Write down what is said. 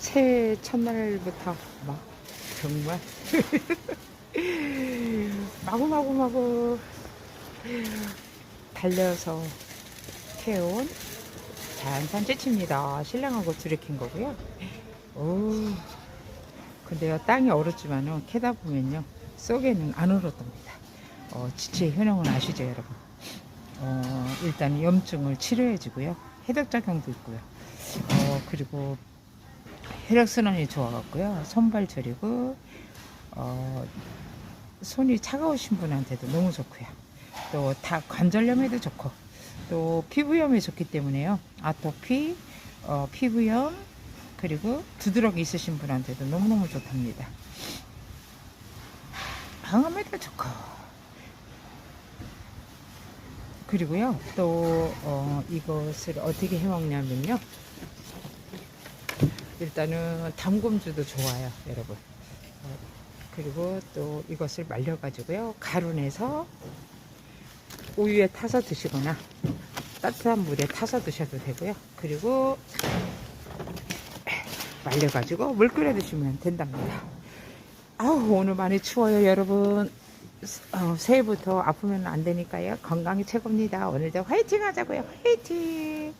새해 첫날부터 막 정말 마구마구마구 달려서 캐온 자연산 찌치입니다. 신랑하고 둘이 킨 거고요. 오, 근데요 땅이 얼었지만은 캐다 보면요 속에는 안 얼었답니다. 어, 지치의 효능은 아시죠 여러분? 어, 일단 염증을 치료해주고요. 해독작용도 있고요. 어, 그리고 혈액순환이 좋아갖고요. 손발 저리고, 어, 손이 차가우신 분한테도 너무 좋고요. 또 다 관절염에도 좋고, 또 피부염에 좋기 때문에요. 아토피, 어, 피부염, 그리고 두드러기 있으신 분한테도 너무너무 좋답니다. 항암에도 좋고, 그리고요, 또, 어, 이것을 어떻게 해 먹냐면요. 일단은 담금주도 좋아요, 여러분. 어, 그리고 또 이것을 말려가지고요, 가루 내서 우유에 타서 드시거나 따뜻한 물에 타서 드셔도 되고요. 그리고 말려가지고 물 끓여 드시면 된답니다. 아우, 오늘 많이 추워요, 여러분. 어, 새해부터 아프면 안 되니까요. 건강이 최고입니다. 오늘도 화이팅 하자고요. 화이팅!